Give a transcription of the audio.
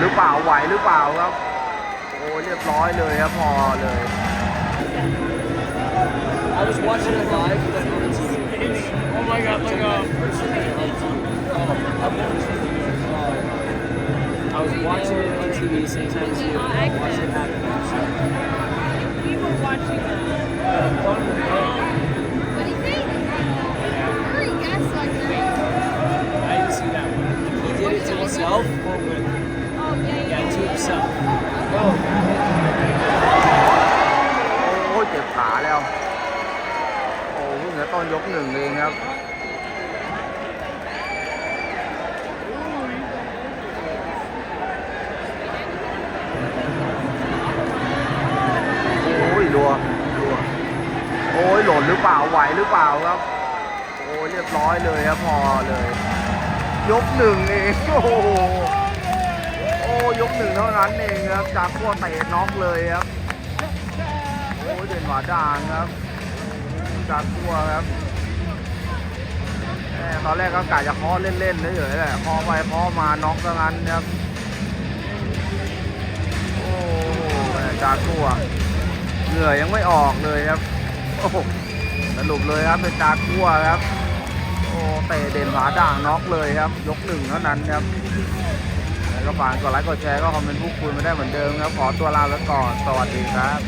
หรือเปล่าไหวหรือเปล่าครับ โอ้เรียบร้อยเลยครับพอเลย I was watching it live, but on the TV. Oh my god, look up. I was watching it on TV same time as you. I watched it happen. We were watching it. What do you think? Hurry, guess like that. I didn't see that one. He did it to himself or with Oh, yeah, yeah, to himself. โอ้เจ็บขาแล้ว โอ้เพิ่งจะต้นยกหนึ่งเองครับโอ้ยรัวรัวโอ้ยหล่นหรือเปล่าไหวหรือเปล่าครับ โอ้ยเรียบร้อยเลยครับพอเลย ยกหนึ่งเองโอ้โห ท่านั้นเองครับจากขั้วเตะน็อกเลยครับโอ้ยเด่นหวาด่างครับจากขั้วครับตอนแรกก็กะจะเคาะเล่นๆเฉยๆแหละเคาะไปเคาะมาน็อกซะงั้นครับโอ้โหแหม่จากขั้วเหงื่อยังไม่ออกเลยครับโอ้สรุปเลยครับเป็นจากขั้วครับโอ้เตะเด่นหวาด่างน็อกเลยครับ ยกหนึ่งเท่านั้นครับ ก็ฝากกดไลค์กดแชร์ก็คอมเมนต์พูดคุยมาได้เหมือนเดิมครับขอตัวลาไปก่อนสวัสดีครับ